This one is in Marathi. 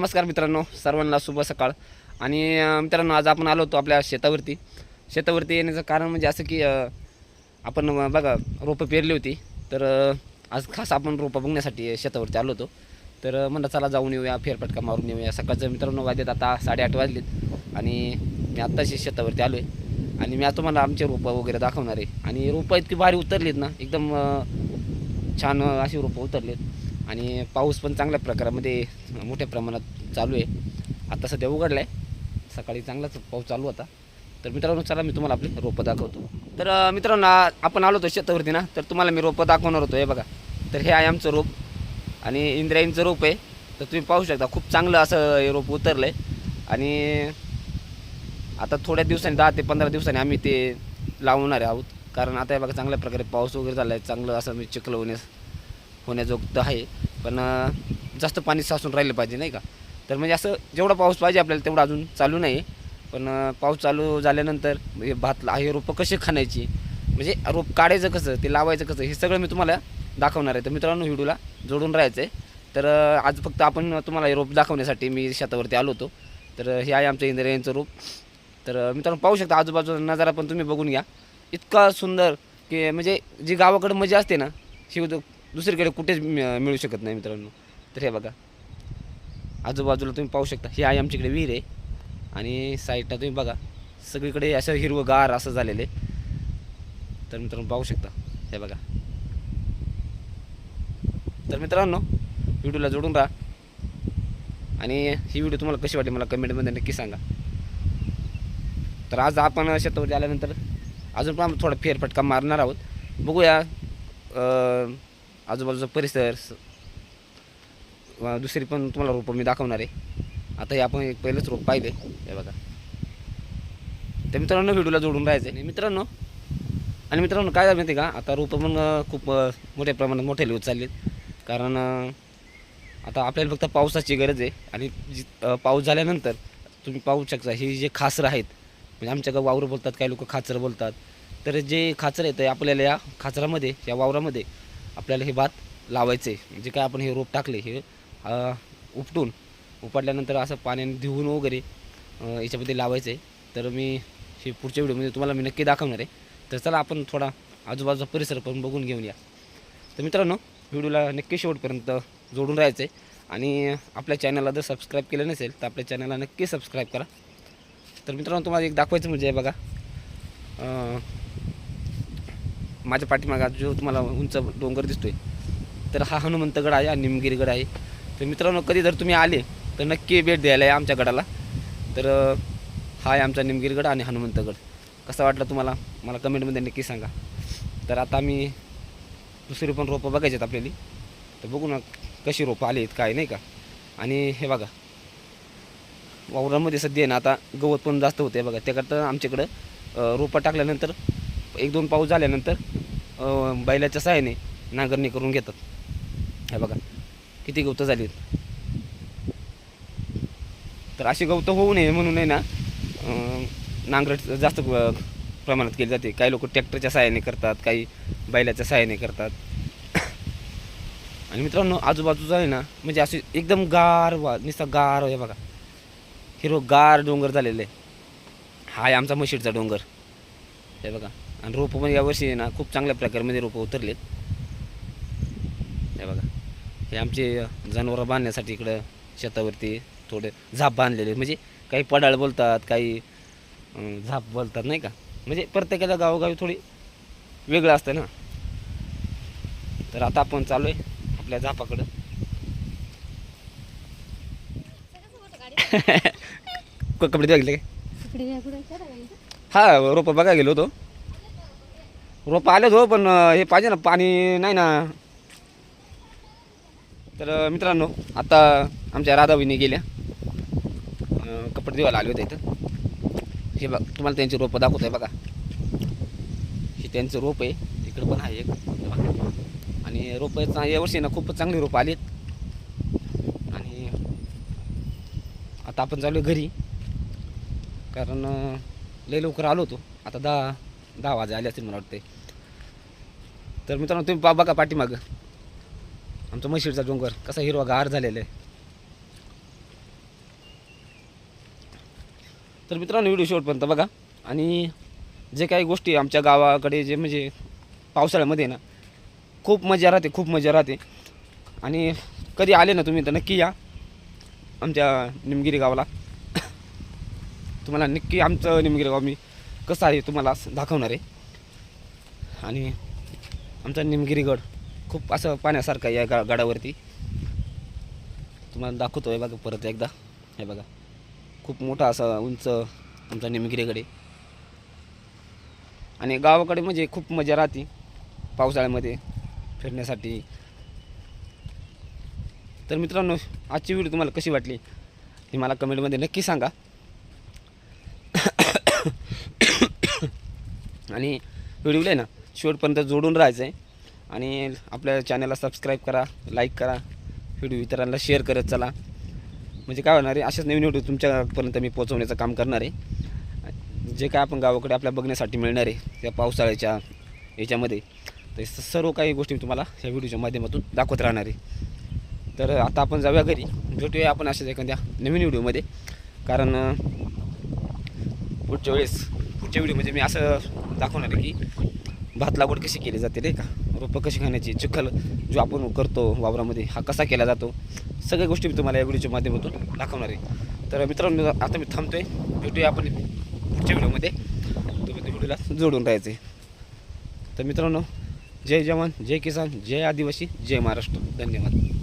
नमस्कार मित्रांनो सर्वांना शुभ सकाळ. आणि मित्रांनो आज आपण आलो होतो आपल्या शेतावरती. शेतावरती येण्याचं कारण म्हणजे असं की आपण बघा रोपं पेरली होती. तर आज खास आपण रोपं बघण्यासाठी शेतावरती आलो होतो. तर म्हणलं चला जाऊन येऊया फेरफटका मारून येऊया. सकाळचं मित्रांनो वाजलेत आता साडेआठ वाजलेत. आणि मी आत्ताशी शेतावरती आलो आहे आणि मी आता तुम्हाला आमचे रोपं वगैरे दाखवणार आहे. आणि रोपं इतकी भारी उतरलीत ना एकदम छान अशी रोपं उतरलीत. आणि पाऊस पण चांगल्या प्रकारामध्ये मोठ्या प्रमाणात चालू आहे. आता सध्या उघडला आहे सकाळी चांगलाच पाऊस चालू होता. तर मित्रांनो चला मी तुम्हाला आपली रोपं दाखवतो. तर मित्रांनो आ- आपण आलो होतो शेतावरती ना? तर तुम्हाला मी रोपं दाखवणार होतो हे बघा. तर हे आहे आमचं रोप आणि इंद्रायणीचं रोप आहे. तर तुम्ही पाहू शकता खूप चांगलं असं हे रोप उतरलं आहे आणि आता थोड्या दिवसांनी दहा ते पंधरा दिवसांनी आम्ही ते लावणार आहोत. कारण आता हे बघा चांगल्या प्रकारे पाऊस वगैरे झाला आहे चांगलं असं मी चिखल होण्यास होण्याजोगतं आहे. पण जास्त पाणी साचून राहिलं पाहिजे नाही का? तर म्हणजे असं जेवढा पाऊस पाहिजे आपल्याला तेवढा अजून चालू नाही. पण पाऊस चालू झाल्यानंतर हे भात हे रोपं कसे खाण्याची? म्हणजे रोप काढायचं कसं ते लावायचं कसं हे सगळं मी तुम्हाला दाखवणार आहे. तर मित्रांनो व्हिडिओला जोडून राहायचं आहे तर आज फक्त आपण तुम्हाला हे रोप दाखवण्यासाठी मी शेतावरती आलो होतो. तर हे आहे आमचं इंद्रियांचं रोप. तर मित्रांनो पाहू शकता आजूबाजूचा नजारा पण तुम्ही बघून घ्या. इतका सुंदर की म्हणजे जी गावाकडं मजा असते ना ही दुसरीकडे कुठेच मि- मिळू शकत नाही मित्रांनो. तर हे बघा. आजूबाजूला तुम्ही पाहू शकता. ही आहे आमच्याकडे विहीर आहे. आणि साईडला तुम्ही बघा. सगळीकडे असं हिरवंगार असं झालेलं. आहे तर मित्रांनो पाहू शकता. हे बघा. तर मित्रांनो व्हिडिओला जोडून राहा. आणि ही व्हिडिओ तुम्हाला कशी वाटली मला कमेंटमध्ये नक्की सांगा. तर आज आपण शेतावरती आल्यानंतर अजून पण आम्ही थोडा फेरफटका मारणार आहोत. बघूया अं, आजूबाजूचा परिसर स- दुसरी पण तुम्हाला रोपं मी दाखवणार आहे. आता हे आपण एक पहिलंच रोप पाहिले हे बघा. तर मित्रांनो व्हिडिओला जोडून राहायचं आहे मित्रांनो आणि मित्रांनो काय झालं माहिती आहे का? आता रोपं पण खूप मोठ्या प्रमाणात मोठे होत चाललेत. कारण आता आपल्याला फक्त पावसाची गरज आहे. आणि जी पाऊस झाल्यानंतर तुम्ही पाहू शकता ही जे खासरं आहेत म्हणजे आमच्या गाव वावरं बोलतात काही लोक खाचर बोलतात. तर जे खाचर आहे ते आपल्याला या खाचरामध्ये या वावरामध्ये आपल्याला हे भात लावायचं आहे म्हणजे काय आपण हे रोप टाकले हे उपटून उपटल्यानंतर असं पाण्याने धुवून वगैरे याच्यामध्ये लावायचं आहे तर मी हे पुढच्या व्हिडिओमध्ये तुम्हाला मी नक्की दाखवणार आहे. तर चला आपण थोडा आजूबाजूचा परिसर पण बघून घेऊन या. तर मित्रांनो व्हिडिओला नक्की शेवटपर्यंत जोडून राहायचं आहे आणि आपल्या चॅनलला जर सबस्क्राईब केलं नसेल तर आपल्या चॅनलला नक्की सबस्क्राईब करा. तर मित्रांनो तुम्हाला एक दाखवायचं म्हणजे बघा माझ्या पाठीमागा जो तुम्हाला उंच डोंगर दिसतोय तर हा हनुमंतगड आहे आणि निमगिरीगड आहे. तर मित्रांनो कधी जर तुम्ही आले तर नक्की भेट द्यायला आहे आमच्या गडाला. तर हा आहे आमचा निमगिरीगड आणि हनुमंतगड. कसा वाटला तुम्हाला? मला कमेंटमध्ये नक्की सांगा. तर आता आम्ही दुसरी पण रोपं बघायची आहेत आपल्याला. तर बघू ना कशी रोपं आली आहेत काय नाही का? आणि हे बघा वावरामध्ये सध्या आहे ना आता गवत पण जास्त होते बघा. त्याकरता आमच्याकडं रोपं टाकल्यानंतर एक दोन पाऊस झाल्यानंतर बैलाच्या सहाय्याने नांगरणी करून घेतात. हे बघा किती गवतं झाली तर अशी गवतं होऊ नये म्हणून आहे ना अं, नांगरट जास्त प्रमाणात केली जाते. काही लोक ट्रॅक्टरच्या सहाय्याने करतात काही बैलाच्या सहाय्याने करतात. आणि मित्रांनो आजूबाजूचा आहे ना म्हणजे असे एकदम गार वा नुसता गार आहे बघा. हिरो गार डोंगर झालेलं आहे. हा आहे आमचा म्हशीडचा डोंगर. हे बघा. आणि रोपं पण यावर्षी ना खूप चांगल्या प्रकारमध्ये रोपं उतरलेत. हे बघा. हे आमचे जनावरं बांधण्यासाठी इकडं शेतावरती थोडे झाप बांधलेले. म्हणजे काही पडाळ बोलतात काही झाप बोलतात नाही का? म्हणजे प्रत्येकाच्या गावोगावी थोडी वेगळं असतं ना. तर आता आपण चालू आहे आपल्या झापाकडं. क- कपडे बघितले काय हा रोपं बघायला गेलो होतो. रोपं आलेच हो पण हे पाहिजे ना पाणी नाही ना. तर मित्रांनो आता आमच्या राधावीने गेल्या. कपडे धुवायला आले होते इथं. हे बघ तुम्हाला त्यांची रोपं दाखवत आहे बघा. हे त्यांचं रोप आहे इकडं पण आहे एक. आणि रोपं चा- यावर्षी ना खूपच चांगली रोपं आहेत. आणि आता आपण चालू घरी. कारण लय लवकर आलो होतो. आता दहा दहा वाजे आले असतील मला वाटते. तर मित्रांनो तुम्ही पा बघा पाठीमागं. आमचा म्हशीडचा डोंगर कसा हिरवा गार झालेला आहे. तर मित्रांनो व्हिडिओ शेवटपर्यंत बघा. आणि जे काही गोष्टी आमच्या गावाकडे जे म्हणजे पावसाळ्यामध्ये ना खूप मजा राहते खूप मजा राहते. आणि कधी आले ना तुम्ही तर नक्की या आमच्या निमगिरी गावाला. तुम्हाला नक्की आमचं निमगिरी गाव मी कसं आहे तुम्हाला दाखवणार आहे. आणि आमचा निमगिरी गड खूप असं पाण्यासारखं आहे या गा गडावरती तुम्हाला दाखवतो आहे बघा परत एकदा. हे बघा. खूप मोठा असा उंच आमचा निमगिरीगड आहे. आणि गावाकडे म्हणजे खूप मजा राहते पावसाळ्यामध्ये फिरण्यासाठी. तर मित्रांनो आजची व्हिडिओ तुम्हाला कशी वाटली हे मला कमेंटमध्ये नक्की सांगा. आणि व्हिडिओला आहे ना शेवटपर्यंत जोडून राहायचं आहे आणि आपल्या चॅनलला सबस्क्राईब करा लाईक करा व्हिडिओ इतरांना शेअर करत चला. म्हणजे काय होणार आहे असेच नवीन व्हिडिओ तुमच्यापर्यंत मी पोहोचवण्याचं काम करणार आहे. जे काय आपण गावाकडे आपल्या बघण्यासाठी मिळणार आहे त्या पावसाळ्याच्या याच्यामध्ये तर सर्व काही गोष्टी मी तुम्हाला या व्हिडिओच्या माध्यमातून दाखवत राहणार आहे. तर आता आपण जाऊया घरी भेटूया आपण अशाच एखाद्या नवीन व्हिडिओमध्ये. कारण पुढच्या वेळेस पुढच्या व्हिडिओमध्ये मी असं दाखवणार आहे की भात लागवड कशी केली जाते नाही का? रोपं कशी खाण्याची चिखल जो आपण करतो वावरामध्ये हा कसा केला जातो? सगळ्या गोष्टी मी तुम्हाला या व्हिडिओच्या माध्यमातून दाखवणार आहे. तर मित्रांनो आता मी थांबतोय. भेटूया आपण पुढच्या व्हिडिओमध्ये तुम्ही त्या व्हिडिओला जोडून राहायचे. तर मित्रांनो जय जवान जय किसान जय आदिवासी जय महाराष्ट्र. धन्यवाद.